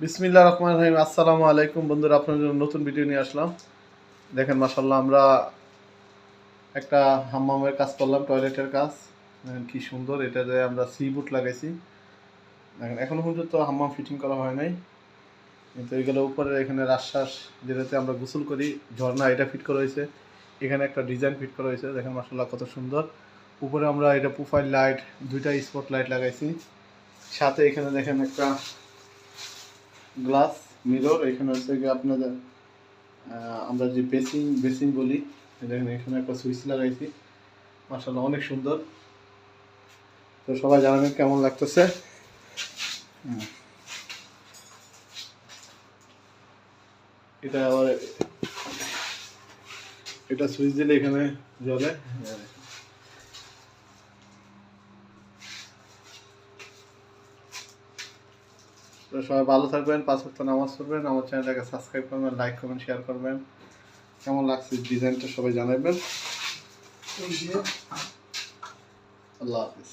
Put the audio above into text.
বিসমিল্লা রহমান রহিম, আসসালামু আলাইকুম। বন্ধুরা আপনার জন্য নতুন ভিডিও নিয়ে আসলাম। দেখেন মাসাল্লাহ আমরা একটা হাম্মামের কাজ করলাম, টয়লেটের কাজ। দেখেন, কি সুন্দর এটাতে আমরা সি বুট লাগাইছি। দেখেন, এখনও পর্যন্ত হাম্মাম ফিটিং করা হয় নাই। কিন্তু এগুলো উপরে, এখানে রাশ্বাস যেটাতে আমরা গোসল করি, ঝর্ণা, এটা ফিট করা হয়েছে। এখানে একটা ডিজাইন ফিট করা হয়েছে। দেখেন মাসাল্লাহ কত সুন্দর। উপরে আমরা এটা প্রোফাইল লাইট, দুইটা স্পট লাইট লাগাইছি। সাথে এখানে দেখেন একটা গ্লাস মিরর এখানে হচ্ছে গিয়ে আপনাদের আমরা যে বেসিং বেসিং বলি, দেখেন এখানে একটা সুইচ লাগাইছি। মাসাল্লাহ অনেক সুন্দর। তো সবাই জানাবেন কেমন লাগতেছে। এটা আবার, এটা সুইচ দিলে এখানে জ্বলে। তো সবাই ভালো থাকবেন পাঁচ ওয়াক্ত নামাজ পড়বেন। আমার চ্যানেলটাকে সাবস্ক্রাইব করবেন লাইক করবেন শেয়ার করবেন। কেমন লাগছে ডিজাইনটা সবাই জানাবেন। আল্লাহ হাফিজ।